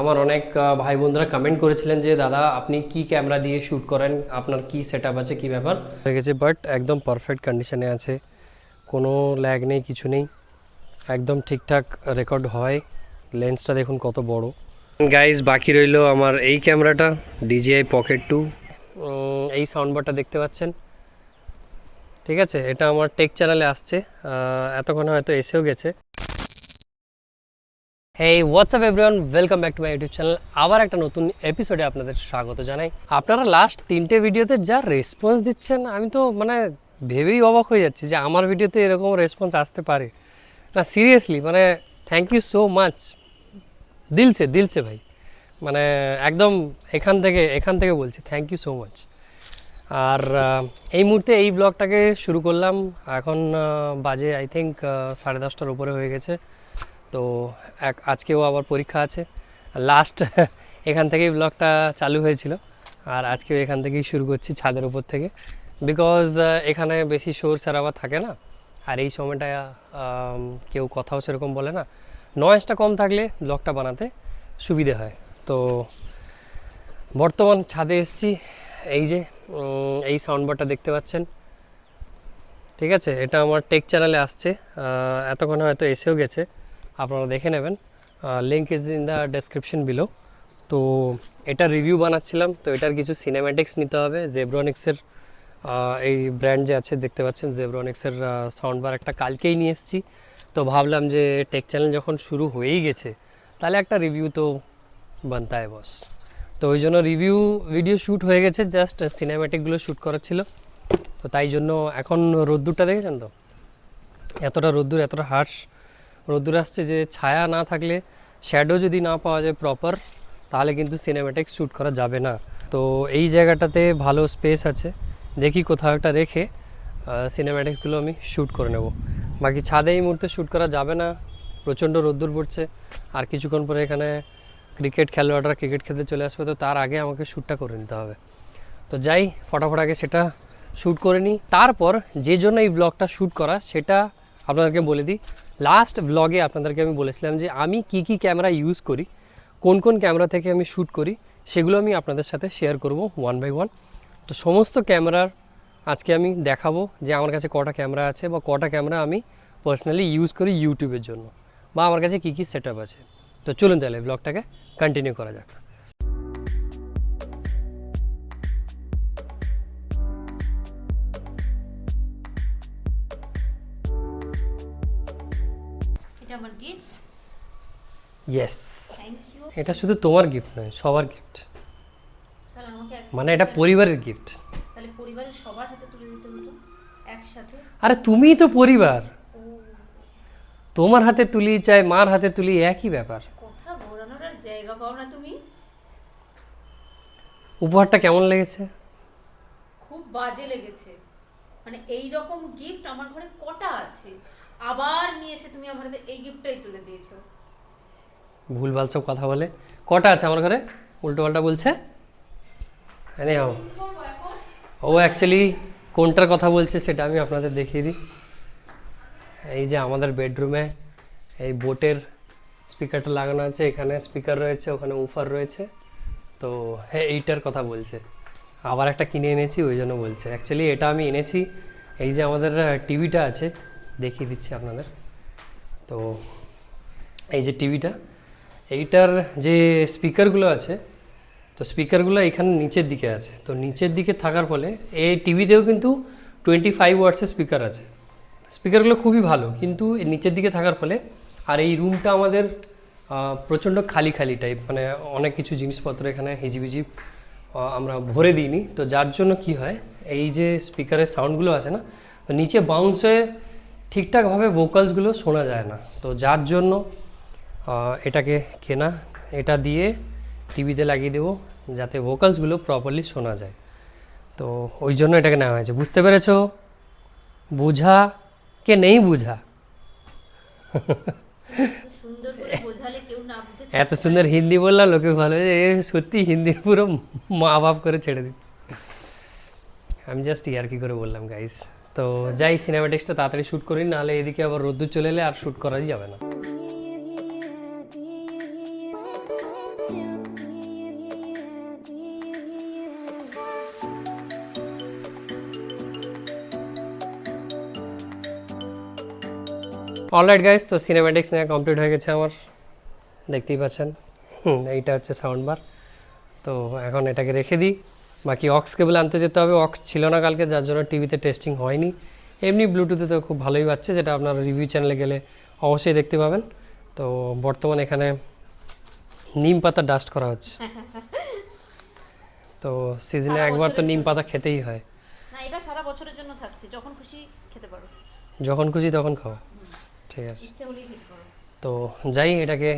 আমার অনেক ভাই বোনরা কমেন্ট করেছিলেন যে, দাদা, আপনি কি ক্যামেরা দিয়ে শ্যুট করেন? আপনার কি সেট আছে? কি ব্যাপার? হয়ে গেছে বাট একদম পারফেক্ট কন্ডিশনে আছে। কোনো ল্যাগ নেই, কিছু নেই। একদম ঠিকঠাক রেকর্ড হয়। লেন্সটা দেখুন কত বড়। গাইজ বাকি রইল আমার এই ক্যামেরাটা ডিজিআই পকেট টু এই সাউন্ড বারটা দেখতে পাচ্ছেন? ঠিক আছে, এটা আমার টেক চ্যানেলে আসছে। এতক্ষণ হয়তো এসেও গেছে। Hey what's up everyone welcome back to my YouTube channel আবার একটা নতুন এপিসোডে আপনাদের স্বাগত জানাই। আপনারা লাস্ট তিনটে ভিডিওতে যা রেসপন্স দিচ্ছেন, আমি তো মানে ভেবেই অবাক হয়ে যাচ্ছি যে আমার ভিডিওতে এরকম রেসপন্স আসতে পারে। না সিরিয়াসলি মানে থ্যাংক ইউ সো মাচ দিলছে দিলছে ভাই। মানে একদম এখান থেকে এখান থেকে বলছি থ্যাংক ইউ সো মাচ আর এই মুহূর্তে এই ব্লগটাকে শুরু করলাম। এখন বাজে আই থিঙ্ক সাড়ে দশটার উপরে হয়ে গেছে। তো এক আজকেও আবার পরীক্ষা আছে। লাস্ট এখান থেকেই ব্লগটা চালু হয়েছিল। আর আজকেও এখান থেকেই শুরু করছি ছাদের উপর থেকে। বিকজ এখানে বেশি শোর সারাবার থাকে না। আর এই সময়টা কেউ কথাও সেরকম বলে না। নয়েজটা কম থাকলে ব্লগটা বানাতে সুবিধে হয়। তো বর্তমান ছাদে এসেছি। এই যে এই সাউন্ড বারটা দেখতে পাচ্ছেন। ঠিক আছে? এটা আমার টেক চ্যানেলে আসছে। এতক্ষণ হয়তো এসেও গেছে। আপনারা দেখে নেবেন। Link is in the description below তো এটা রিভিউ বানাচ্ছিলাম, তো এটার কিছু সিনেম্যাটিক্স নিতে হবে। জেব্রনিক্সের এই ব্র্যান্ড যে আছে, দেখতে পাচ্ছেন জেব্রনিক্সের সাউন্ড বার একটা কালকেই নিয়ে এসেছি। তো ভাবলাম যে টেক চ্যানেল যখন শুরু হয়েই গেছে, তাহলে একটা রিভিউ তো বানতায় বস তো ওই জন্য রিভিউ ভিডিও শ্যুট হয়ে গেছে জাস্ট সিনেম্যাটিকগুলো শ্যুট করার ছিল। তো তাই জন্য এখন রোদ্দুরটা দেখেছেন তো? এতটা রোদ্দুর, এতটা হার্শ রোদ্দুর আসছে যে ছায়া না থাকলে শ্যাডো যদি না পাওয়া যায় প্রপার তাহলে কিন্তু সিনেম্যাটিক শ্যুট করা যাবে না। তো এই জায়গাটাতে ভালো স্পেস আছে। দেখি কোথাও একটা রেখে সিনেম্যাটিক্সগুলো আমি শ্যুট করে নেব। বাকি ছাদে এই মুহূর্তে শ্যুট করা যাবে না। প্রচণ্ড রোদ্দুর পড়ছে। আর কিছুক্ষণ পরে এখানে ক্রিকেট খেলোয়াড়রা ক্রিকেট খেলতে চলে আসবে, তো তার আগে আমাকে শ্যুটটা করে নিতে হবে। তো যাই, ফটাফট আগে সেটা শ্যুট করে নিই। তারপর যে জন্য এই ব্লগটা শ্যুট করা, সেটা আপনাদেরকে বলে দিই লাস্ট ব্লগে আপনাদেরকে আমি বলেছিলাম যে আমি কি কি ক্যামেরা ইউজ করি, কোন কোন ক্যামেরা থেকে আমি শ্যুট করি, সেগুলো আমি আপনাদের সাথে শেয়ার করব ওয়ান বাই ওয়ান তো সমস্ত ক্যামেরার আজকে আমি দেখাবো যে আমার কাছে কটা ক্যামেরা আছে বা কটা ক্যামেরা আমি পার্সোনালি ইউজ করি ইউটিউবের জন্য বা আমার কাছে কী কী সেট আছে। তো চলুন তাহলে ব্লগটাকে কন্টিনিউ করা যাক। এটা আমার গিফট ইয়েস এটা শুধু তোমার গিফট নয় সবার গিফট মানে এটা পরিবারের গিফট তাহলে পরিবারের সবার হাতে তুলে দিতে হতো একসাথে? আরে তুমিই তো পরিবার। তোমার হাতে তুলি চাই মার হাতে তুলি একই ব্যাপার। কথা ঘোরানোর আর জায়গা পাও না তুমি। উপহারটা কেমন লেগেছে? খুব বাজে লেগেছে। মানে এই রকম গিফট আমার ঘরে কটা আছে? আবার নিয়ে এসে তুমি আমার এই গিফটটাই তুলে দিয়েছ। ভুলভাল সব কথা বলে। কটা আছে আমার ঘরে? উল্টো পাল্টা বলছে? এনে হও। ও অ্যাকচুয়ালি কোনটার কথা বলছে সেটা আমি আপনাদের দেখিয়ে দিই। এই যে আমাদের বেডরুমে এই বোটের স্পিকারটা লাগানো আছে। এখানে স্পিকার রয়েছে, ওখানে উফার রয়েছে। তো হ্যাঁ এইটার কথা বলছে। আবার একটা কিনে এনেছি, ওই জন্য বলছে। অ্যাকচুয়ালি এটা আমি এনেছি। এই যে আমাদের টিভিটা আছে, দেখিয়ে দিচ্ছি আপনাদের। তো এই যে টিভিটা, এইটার যে স্পিকারগুলো আছে, তো স্পিকারগুলো এখানে নিচের দিকে আছে। তো নিচের দিকে থাকার ফলে, এই টিভিতেও কিন্তু টোয়েন্টি ফাইভ ওয়ার্ডসের স্পিকার আছে। স্পিকারগুলো খুবই ভালো, কিন্তু নিচের দিকে থাকার ফলে, আর এই রুমটা আমাদের প্রচণ্ড খালি খালি টাইপ মানে অনেক কিছু জিনিসপত্র এখানে হিজিবিজি আমরা ভরে দিইনি। তো যার জন্য কি হয়, এই যে স্পিকারের সাউন্ডগুলো আছে না, তো নিচে বাউন্স ঠিকঠাকভাবে ভোকালসগুলো শোনা যায় না। তো যার জন্য এটাকে কেনা, এটা দিয়ে টিভিতে লাগিয়ে দেবো, যাতে ভোকালসগুলো প্রপারলি শোনা যায়। তো ওই জন্য এটাকে নেওয়া হয়েছে। বুঝতে পেরেছ? বুঝা কে নেই বুঝা? এত সুন্দর হিন্দি বললাম, লোকে ভালো সত্যি হিন্দির পুরো মা বাপ করে ছেড়ে দিচ্ছে। আমি জাস্ট ইয়ার কি করে বললাম গাইস তো যাই সিনেমাটিক্সটা তাড়াতাড়ি শ্যুট করি, নাহলে এদিকে আবার রোদ্দুর চলে এলে আর শ্যুট করাই যাবে না। অলরাইট গাইস তো সিনেম্যাটিক্স নেওয়া কমপ্লিট হয়ে গেছে আমার। দেখতেই পাচ্ছেন। হুম এইটা হচ্ছে সাউন্ড বার তো এখন এটাকে রেখে দিই। বাকি অক্স কেবল আনতে যেতে হবে। অক্স ছিল না কালকে যার জন্য টিভিতে টেস্টিং হয়নি। এমনি ব্লুটুথে তো খুব ভালোই পাচ্ছে যেটা আপনারা রিভিউ চ্যানেলে গেলে অবশ্যই দেখতে পাবেন। তো বর্তমানে এখানে নিম পাতা ডাস্ট করা হচ্ছে। তো সিজনে একবার তো নিম পাতা খেতেই হয়। না এটা সারা বছরের জন্য থাকছে। যখন খুশি খেতে পারো। যখন খুশি তখন খাও। ঠিক আছে। তো যাই এটাকে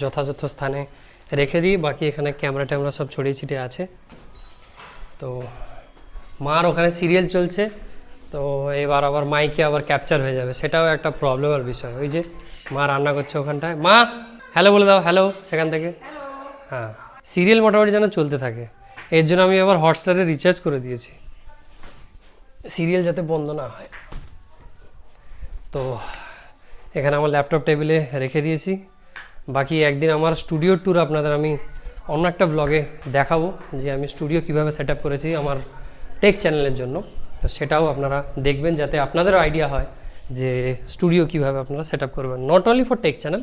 যথাযথ স্থানে রেখে দিই বাকি এখানে ক্যামেরা ট্যামেরা সব ছড়িয়ে ছিটিয়ে আছে। তো মার ওখানে সিরিয়াল চলছে তো এবার আবার মাইকে আবার ক্যাপচার হয়ে যাবে সেটাও একটা প্রবলেমের বিষয়। ওই যে মা রান্না করছে ওখানটায়। মা হ্যালো বলে দাও হ্যালো সেখান থেকে। হ্যাঁ সিরিয়াল মোটামুটি যেন চলতে থাকে। এর জন্য আমি আবার হটস্টারে রিচার্জ করে দিয়েছি। সিরিয়াল যাতে বন্ধ না হয়। তো এখানে আমার ল্যাপটপ টেবিলে রেখে দিয়েছি। বাকি একদিন আমার স্টুডিও ট্যুর আপনাদের আমি অন্য একটা ব্লগে দেখাবো যে আমি স্টুডিও কীভাবে সেট করেছি আমার টেক চ্যানেলের জন্য। তো সেটাও আপনারা দেখবেন যাতে আপনাদেরও আইডিয়া হয় যে স্টুডিও কীভাবে আপনারা সেট করবেন। Not only for tech channel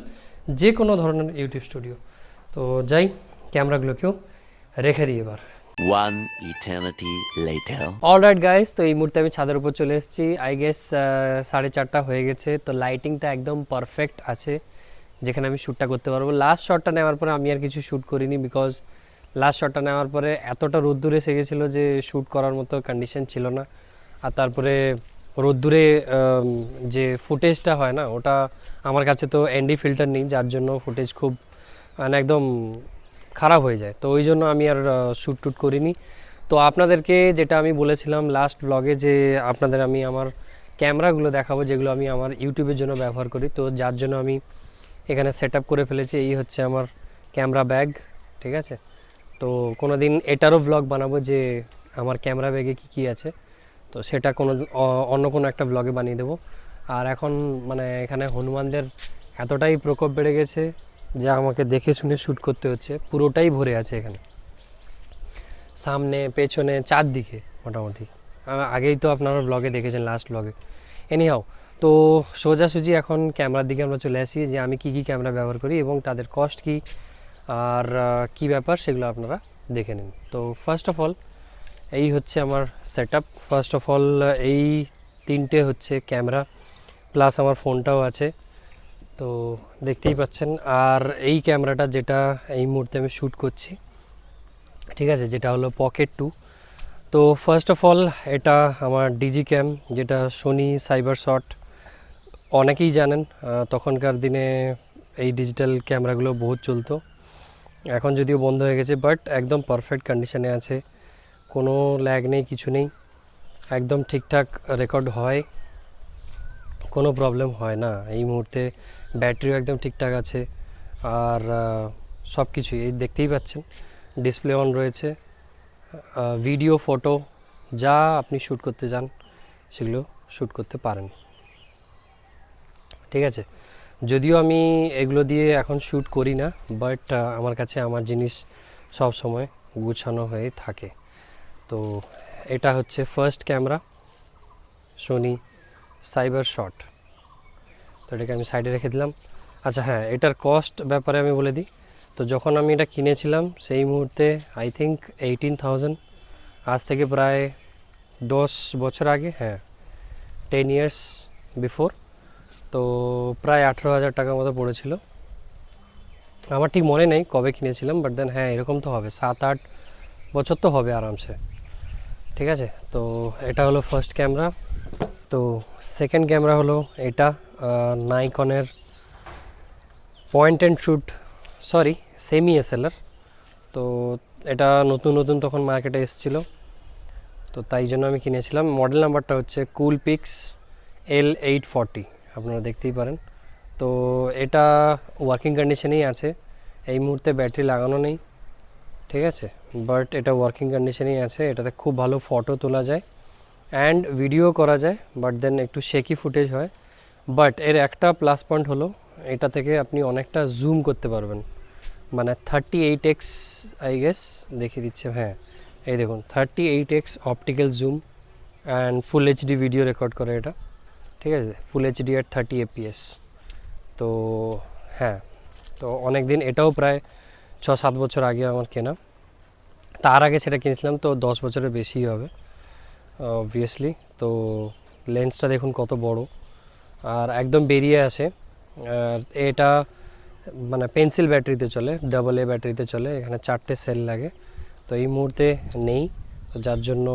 যে কোনো ধরনের ইউটিউব স্টুডিও তো যাই ক্যামেরাগুলোকেও রেখে দিই এবার। One eternity later. Alright guys তো এই মুহূর্তে আমি ছাদের উপর চলে এসেছি। আই গেস সাড়ে চারটা হয়ে গেছে। তো লাইটিংটা একদম পারফেক্ট আছে, যেখানে আমি শ্যুটটা করতে পারব। লাস্ট শটটা নেওয়ার পরে আমি আর কিছু শ্যুট করিনি বিকজ লাস্ট শটটা নেওয়ার পরে এতটা রোদ্দুর এসে গেছিল যে শ্যুট করার মতো কন্ডিশন ছিল না। আর তারপরে রোদ্দুরে যে ফুটেজটা হয় না, ওটা আমার কাছে তো এনডি ফিল্টার নেই, যার জন্য ফুটেজ খুব মানে একদম খারাপ হয়ে যায়। তো ওই জন্য আমি আর শ্যুট টুট করিনি। তো আপনাদেরকে যেটা আমি বলেছিলাম লাস্ট ব্লগে যে আপনাদের আমি আমার ক্যামেরাগুলো দেখাবো, যেগুলো আমি আমার ইউটিউবের জন্য ব্যবহার করি। তো যার জন্য আমি এখানে সেট করে ফেলেছি, এই হচ্ছে আমার ক্যামেরা ব্যাগ ঠিক আছে? তো কোনো দিন এটারও ব্লগ বানাবো যে আমার ক্যামেরা ব্যাগে কী কী আছে। তো সেটা কোনো অন্য কোনো একটা ব্লগে বানিয়ে দেবো। আর এখন মানে এখানে হনুমানদের এতটাই প্রকোপ বেড়ে গেছে যা আমাকে দেখে শুনে শ্যুট করতে হচ্ছে, পুরোটাই ভরে আছে এখানে। সামনে, পেছনে, চারদিকে মোটামুটি। আগেই তো আপনারা ব্লগে দেখেছেন লাস্ট ব্লগে এনিহাও তো সোজাসুজি এখন ক্যামেরার দিকে আমরা চলে আসি যে আমি কি কি ক্যামেরা ব্যবহার করি এবং তাদের কস্ট কি আর কি ব্যাপার সেগুলো আপনারা দেখে নিন। তো ফার্স্ট অফ অল এই হচ্ছে আমার set up first of all এই তিনটে হচ্ছে ক্যামেরা প্লাস আমার ফোনটাও আছে। তো দেখতেই পাচ্ছেন। আর এই ক্যামেরাটা যেটা এই মুহূর্তে আমি শ্যুট করছি, ঠিক আছে, যেটা হলো পকেট টু তো ফার্স্ট অফ অল এটা আমার ডিজি ক্যাম যেটা সোনি সাইবার শট অনেকেই জানেন তখনকার দিনে এই ডিজিটাল ক্যামেরাগুলো বহুত চলতো। এখন যদিও বন্ধ হয়ে গেছে বাট একদম পারফেক্ট কন্ডিশনে আছে। কোনো ল্যাগ নেই, কিছু নেই। একদম ঠিকঠাক রেকর্ড হয়। কোনো প্রবলেম হয় না। এই মুহূর্তে ব্যাটারিও একদম ঠিকঠাক আছে। আর সব কিছুই এই দেখতেই পাচ্ছেন। ডিসপ্লে অন রয়েছে। ভিডিও ফটো যা আপনি শ্যুট করতে চান, সেগুলো শ্যুট করতে পারেন। ঠিক আছে? যদিও আমি এগুলো দিয়ে এখন শ্যুট করি না বাট আমার কাছে আমার জিনিস সব সময় গুছানো হয়ে থাকে। তো, এটা হচ্ছে first camera Sony cyber shot. তো এটাকে আমি সাইডে রেখে দিলাম। আচ্ছা হ্যাঁ এটার কস্ট ব্যাপারে আমি বলে দিই। তো যখন আমি এটা কিনেছিলাম, সেই মুহূর্তে আই থিঙ্ক এইটিন থাউজেন্ড আজ থেকে প্রায় দশ বছর আগে হ্যাঁ টেন ইয়ার্স বিফোর তো প্রায় আঠেরো হাজার টাকার মতো পড়েছিল। আমার ঠিক মনে নেই কবে কিনেছিলাম বাট দেন হ্যাঁ এরকম তো হবে। সাত আট বছর তো হবে আরামসে। ঠিক আছে? তো এটা হলো ফার্স্ট ক্যামেরা তো সেকেন্ড ক্যামেরা হলো এটা নাইকনের point and shoot sorry semi SLR তো এটা নতুন নতুন তখন মার্কেটে এসেছিল। তো তাই জন্য আমি কিনেছিলাম। মডেল নাম্বারটা হচ্ছে Coolpix L eight forty আপনারা দেখতেই পারেন। তো এটা ওয়ার্কিং কন্ডিশনেই আছে। এই মুহূর্তে ব্যাটারি লাগানো নেই, ঠিক আছে? বাট এটা ওয়ার্কিং কন্ডিশনেই আছে। এটাতে খুব ভালো ফটো তোলা যায়। অ্যান্ড ভিডিও করা যায় বাট দেন একটু শেকি ফুটেজ হয়। বাট এর একটা প্লাস পয়েন্ট হলো, এটা থেকে আপনি অনেকটা জুম করতে পারবেন। মানে thirty eight X I guess দেখিয়ে দিচ্ছে হ্যাঁ। এই দেখুন thirty eight X optical zoom and full HD video record করে এটা। ঠিক আছে? Full HD at thirty FPS তো হ্যাঁ। তো অনেক দিন এটাও প্রায় ছ সাত বছর আগে আমার কেনা। তার আগে সেটা কিনেছিলাম, তো দশ বছরের বেশি হবে। অবভিয়াসলি তো লেন্সটা দেখুন কত বড়। আর একদম বেরিয়ে আসে আর এটা মানে পেন্সিল ব্যাটারিতে চলে ডাবল এ ব্যাটারিতে চলে, এখানে চারটে সেল লাগে। তো এই মুহূর্তে নেই যার জন্য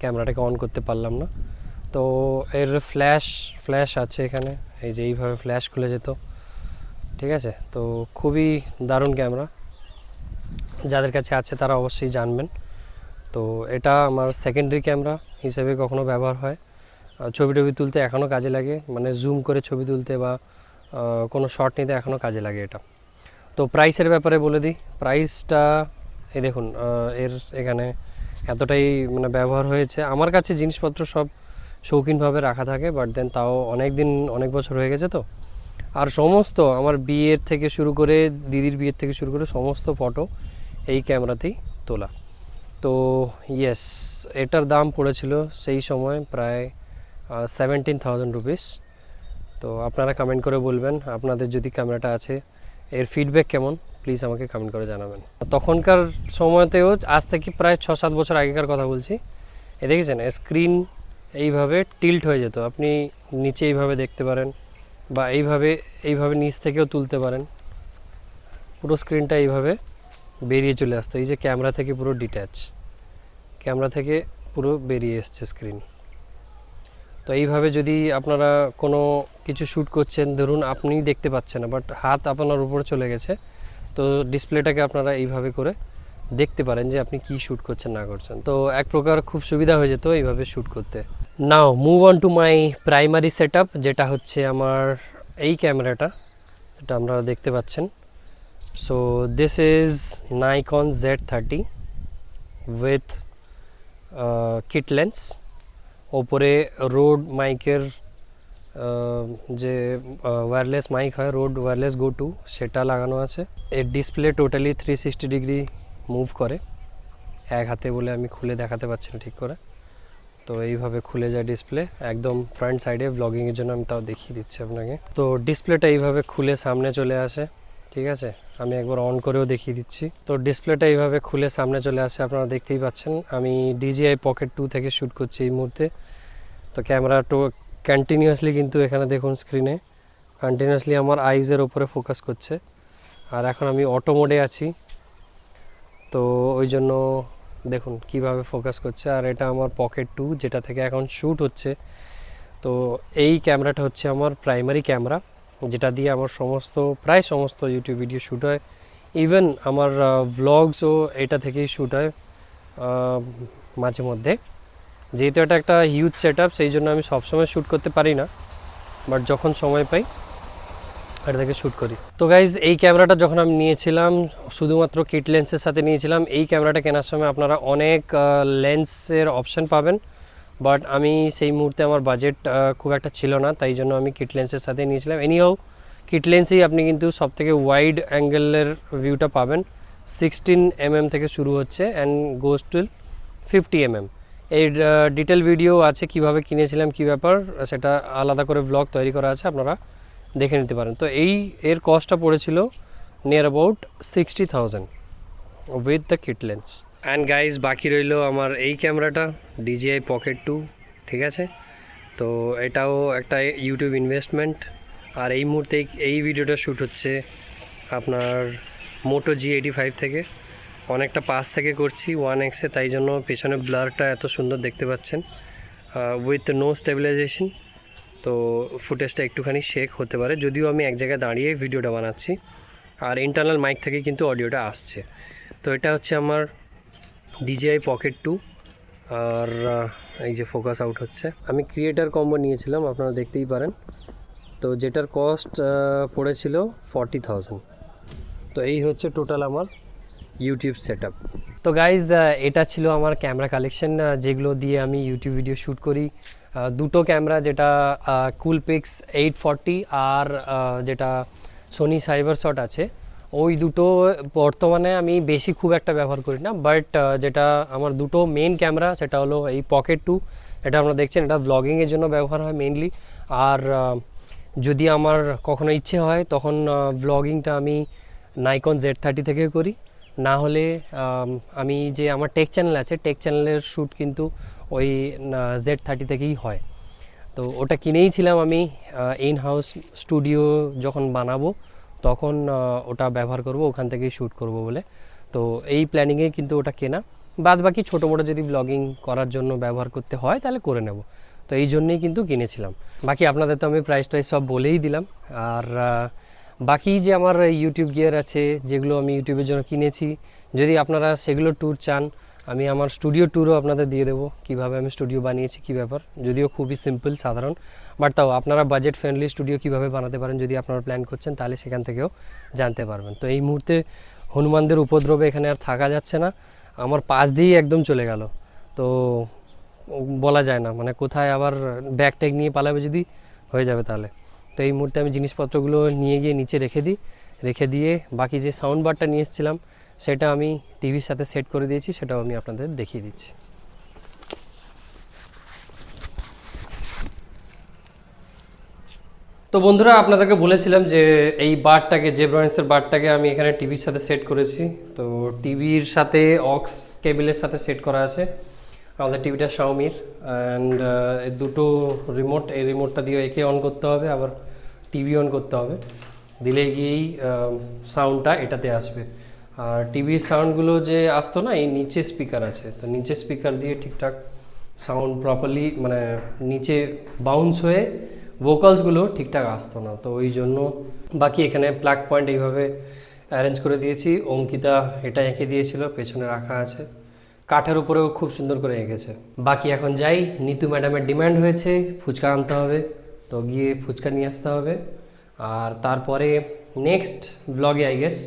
ক্যামেরাটাকে অন করতে পারলাম না। তো এর ফ্ল্যাশ ফ্ল্যাশ আছে এখানে, এই যে এইভাবে ফ্ল্যাশ খুলে যেত। ঠিক আছে? তো খুবই দারুণ ক্যামেরা। যাদের কাছে আছে তারা অবশ্যই জানবেন। তো এটা আমার সেকেন্ডারি ক্যামেরা হিসেবে কখনো ব্যবহার হয়। ছবি টবি তুলতে এখনও কাজে লাগে মানে জুম করে ছবি তুলতে বা কোনো শট নিতে এখনও কাজে লাগে এটা। তো প্রাইসের ব্যাপারে বলে দিই প্রাইসটা এই দেখুন এর এখানে এতটাই মানে ব্যবহার হয়েছে। আমার কাছে জিনিসপত্র সব শৌখিনভাবে রাখা থাকে বাট দেন তাও অনেক দিন অনেক বছর হয়ে গেছে তো। আর সমস্ত আমার বিয়ের থেকে শুরু করে, দিদির বিয়ের থেকে শুরু করে সমস্ত ফটো এই ক্যামেরাতেই তোলা। তো ইয়েস এটার দাম পড়েছিল সেই সময় প্রায় সেভেন্টিন থাউজেন্ড রুপিস তো আপনারা কমেন্ট করে বলবেন, আপনাদের যদি ক্যামেরাটা আছে, এর ফিডব্যাক কেমন? প্লিজ আমাকে কমেন্ট করে জানাবেন। তখনকার সময়তেও আজ থেকে প্রায় ছ সাত বছর আগেকার কথা বলছি। এ দেখেছেন স্ক্রিন এইভাবে টিল্ট হয়ে যেত। আপনি নিচে এইভাবে দেখতে পারেন বা এইভাবে এইভাবে নিচ থেকেও তুলতে পারেন। পুরো স্ক্রিনটা এইভাবে বেরিয়ে চলে আসতো। এই যে ক্যামেরা থেকে পুরো ডিট্যাচ ক্যামেরা থেকে পুরো বেরিয়ে এসছে স্ক্রিন তো এইভাবে যদি আপনারা কোনো কিছু শ্যুট করছেন, ধরুন আপনি দেখতে পাচ্ছেন না বাট হাত আপনার উপরে চলে গেছে, তো ডিসপ্লেটাকে আপনারা এইভাবে করে দেখতে পারেন যে আপনি কি শ্যুট করছেন, না করছেন। তো এক প্রকার খুব সুবিধা হয়ে যেত এইভাবে শ্যুট করতে। Now move on to my primary set যেটা হচ্ছে আমার এই ক্যামেরাটা এটা আপনারা দেখতে পাচ্ছেন। This is Nikon Z thirty with kit lens ওপরে রোড মাইকের যে ওয়্যারলেস মাইক হয় রোড ওয়্যারলেস গো টু সেটা লাগানো আছে। এর display totally three sixty degree move করে। এক হাতে বলে আমি খুলে দেখাতে পারছি না ঠিক করে। তো এইভাবে খুলে যায় ডিসপ্লে একদম ফ্রন্ট সাইডে ব্লগিংয়ের জন্য আমি তাও দেখিয়ে দিচ্ছি আপনাকে। তো ডিসপ্লেটা এইভাবে খুলে সামনে চলে আসে। ঠিক আছে? আমি একবার অন করেও দেখিয়ে দিচ্ছি। তো ডিসপ্লেটা এইভাবে খুলে সামনে চলে আসে, আপনারা দেখতেই পাচ্ছেন। আমি ডিজিআই পকেট টু থেকে শ্যুট করছি এই মুহূর্তে। তো ক্যামেরা টু কন্টিনিউয়াসলি কিন্তু এখানে দেখুন স্ক্রিনে কন্টিনিউয়াসলি আমার আইজের ওপরে ফোকাস করছে। আর এখন আমি অটো মোডে আছি। তো ওই জন্য দেখুন কীভাবে ফোকাস করছে। আর এটা আমার পকেট টু যেটা থেকে এখন শ্যুট হচ্ছে। তো এই ক্যামেরাটা হচ্ছে আমার প্রাইমারি ক্যামেরা যেটা দিয়ে আমার সমস্ত, প্রায় সমস্ত ইউটিউব ভিডিও শ্যুট হয়। ইভেন আমার ভ্লগসও এটা থেকেই শ্যুট হয় মাঝে মধ্যে। যেহেতু এটা একটা হিউজ সেট আপ সেই জন্য আমি সবসময় শ্যুট করতে পারি না। বাট যখন সময় পাই, এটা থেকে শ্যুট করি। তো গাইজ এই ক্যামেরাটা যখন আমি নিয়েছিলাম, শুধুমাত্র কিট লেন্সের সাথে নিয়েছিলাম, এই ক্যামেরাটা কেনার সময় আপনারা অনেক লেন্সের অপশান পাবেন। বাট আমি সেই মুহূর্তে আমার বাজেট খুব একটা ছিল না, তাই জন্য আমি কিট লেন্সের সাথে নিয়েছিলাম। এনিহাও কিট লেন্সেই আপনি কিন্তু সব থেকে ওয়াইড অ্যাঙ্গেলের ভিউটা পাবেন। সিক্সটিন এমএম থেকে শুরু হচ্ছে and goes till fifty MM এই ডিটেল ভিডিও আছে কীভাবে কিনেছিলাম, কি ব্যাপার, সেটা আলাদা করে ব্লগ তৈরি করা আছে, আপনারা দেখে নিতে পারেন। তো এই, এর কস্টটা পড়েছিল near about sixty thousand with the kit lens and guys বাকি রইল আমার এই ক্যামেরাটা ডিজিআই পকেট টু ঠিক আছে? তো এটাও একটা ইউটিউব ইনভেস্টমেন্ট আর এই মুহূর্তে এই- ভিডিওটা শ্যুট হচ্ছে আপনার মোটো জি এইটি ফাইভ থেকে। অনেকটা পাশ থেকে করছি ওয়ান এক্সে তাই জন্য পেছনে ব্লারটা এত সুন্দর দেখতে পাচ্ছেন। উইথ নো স্টেবিলাইজেশন তো ফুটেজটা একটুখানি শেক হতে পারে। যদিও আমি এক জায়গায় দাঁড়িয়ে ভিডিওটা বানাচ্ছি। আর ইন্টারনাল মাইক থেকে কিন্তু অডিওটা আসছে। তো এটা হচ্ছে আমার ডিজিআই পকেট টু আর এই যে ফোকাস আউট হচ্ছে। আমি ক্রিয়েটার কম্বো নিয়েছিলাম, আপনারা দেখতেই পারেন। তো যেটার কস্ট পড়েছিল ফর্টি থাউজেন্ড তো এই হচ্ছে টোটাল আমার ইউটিউব সেট তো গাইজ এটা ছিল আমার ক্যামেরা কালেকশন যেগুলো দিয়ে আমি ইউটিউব ভিডিও শ্যুট করি। দুটো ক্যামেরা যেটা কুলপিক্স এইট ফর্টি আর যেটা সোনি সাইবার শট আছে। ওই দুটো বর্তমানে আমি বেশি খুব একটা ব্যবহার করি না বাট যেটা আমার দুটো মেন ক্যামেরা সেটা হলো এই পকেট টু এটা আপনারা দেখছেন, এটা ব্লগিংয়ের জন্য ব্যবহার হয় মেনলি আর যদি আমার কখনো ইচ্ছে হয় তখন ব্লগিংটা আমি নাইকন জেড থার্টি থেকে করি, না হলে, আমি যে আমার টেক চ্যানেল আছে টেক চ্যানেলের শ্যুট কিন্তু ওই জেড থার্টি থেকেই হয়। তো ওটা কিনেই ছিলাম আমি ইন হাউস স্টুডিও যখন বানাবো তখন ওটা ব্যবহার করব, ওখান থেকেই শ্যুট করব বলে। তো এই প্ল্যানিংয়ে কিন্তু ওটা কেনা। বাদ বাকি ছোটো মোটো যদি ব্লগিং করার জন্য ব্যবহার করতে হয়, তাহলে করে নেব। তো এই জন্যেই কিন্তু কিনেছিলাম। বাকি আপনাদের তো আমি প্রাইস টাইস সব বলেই দিলাম। আর বাকি যে আমার ইউটিউব গিয়ার আছে, যেগুলো আমি ইউটিউবের জন্য কিনেছি, যদি আপনারা সেগুলো ট্যুর চান আমি আমার স্টুডিও ট্যুরও আপনাদের দিয়ে দেবো। কীভাবে আমি স্টুডিও বানিয়েছি, কী ব্যাপার? যদিও খুবই সিম্পল সাধারণ। বাট তাও, আপনারা বাজেট ফ্রেন্ডলি স্টুডিও কীভাবে বানাতে পারেন, যদি আপনারা প্ল্যান করছেন, তাহলে সেখান থেকেও জানতে পারবেন। তো এই মুহূর্তে হনুমানদের উপদ্রবে এখানে আর থাকা যাচ্ছে না। আমার পাশ দিয়েই একদম চলে গেল। তো বলা যায় না মানে কোথায় আবার ব্যাগ ট্যাগ নিয়ে পালাবে যদি হয়ে যাবে তাহলে। তো এই মুহূর্তে আমি জিনিসপত্রগুলো নিয়ে গিয়ে নিচে রেখে দিই। রেখে দিয়ে বাকি যে সাউন্ড বারটা নিয়ে এসেছিলাম সেটা আমি টিভির সাথে সেট করে দিয়েছি, সেটাও আমি আপনাদের দেখিয়ে দিচ্ছি। তো বন্ধুরা, আপনাদেরকে বলেছিলাম যে এই বারটাকে যে ব্রান্ডসের বারটাকে আমি এখানে টিভির সাথে সেট করেছি। তো টিভির সাথে অক্স কেবিলের সাথে সেট করা আছে, আমাদের টিভিটা শাওমির অ্যান্ড দুটো রিমোট এই রিমোটটা দিয়ে একে অন করতে হবে, আবার টিভি অন করতে হবে। দিলে গিয়েই সাউন্ডটা এটাতে আসবে। আর টিভির সাউন্ডগুলো যে আসতো না, এই নিচে স্পিকার আছে, তো নিচে স্পিকার দিয়ে ঠিকঠাক সাউন্ড প্রপারলি মানে নিচে বাউন্স হয়ে ভোকালসগুলো ঠিকঠাক আসতো না। তো ওই জন্য বাকি এখানে প্লাগ পয়েন্ট এইভাবে অ্যারেঞ্জ করে দিয়েছি। অঙ্কিতা এটা এঁকে দিয়েছিল, পেছনে রাখা আছে। কাঠের উপরেও খুব সুন্দর করে এঁকেছে। বাকি এখন যাই, নিতু ম্যাডামের ডিমান্ড হয়েছে, ফুচকা আনতে হবে, তো গিয়ে ফুচকা নিয়ে আসতে হবে। আর তারপরে নেক্সট ব্লগে আই গেস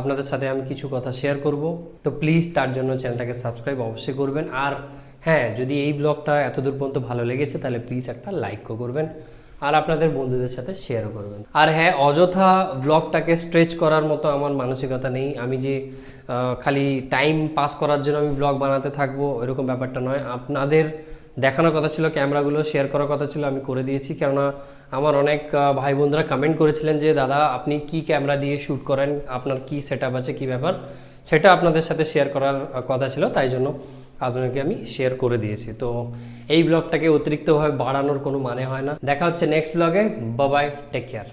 আপনাদের সাথে আমি কিছু কথা শেয়ার করব। তো প্লিজ তার জন্য চ্যানেলটাকে সাবস্ক্রাইব অবশ্যই করবেন। আর হ্যাঁ যদি এই ব্লগটা এতদূর পর্যন্ত ভালো লেগেছে, তাহলে প্লিজ একটা লাইকও করবেন। আর আপনাদের বন্ধুদের সাথে শেয়ারও করবেন। আর হ্যাঁ অযথা ব্লগটাকে স্ট্রেচ করার মতো আমার মানসিকতা নেই। আমি যে খালি টাইম পাস করার জন্য আমি ব্লগ বানাতে থাকব, এরকম ব্যাপারটা নয়। আপনাদের দেখানোর কথা ছিল, ক্যামেরাগুলো শেয়ার করার কথা ছিল, আমি করে দিয়েছি। কেননা আমার অনেক ভাই বোনরা কমেন্ট করেছিলেন যে, দাদা, আপনি কি ক্যামেরা দিয়ে শ্যুট করেন? আপনার কি সেট আছে? কি ব্যাপার? সেটা আপনাদের সাথে শেয়ার করার কথা ছিল, তাই জন্য আপনাকে আমি শেয়ার করে দিয়েছি। তো এই ব্লগটাকে অতিরিক্তভাবে বাড়ানোর কোনো মানে হয় না। দেখা হচ্ছে নেক্সট ব্লগে বাবাই টেক কেয়ার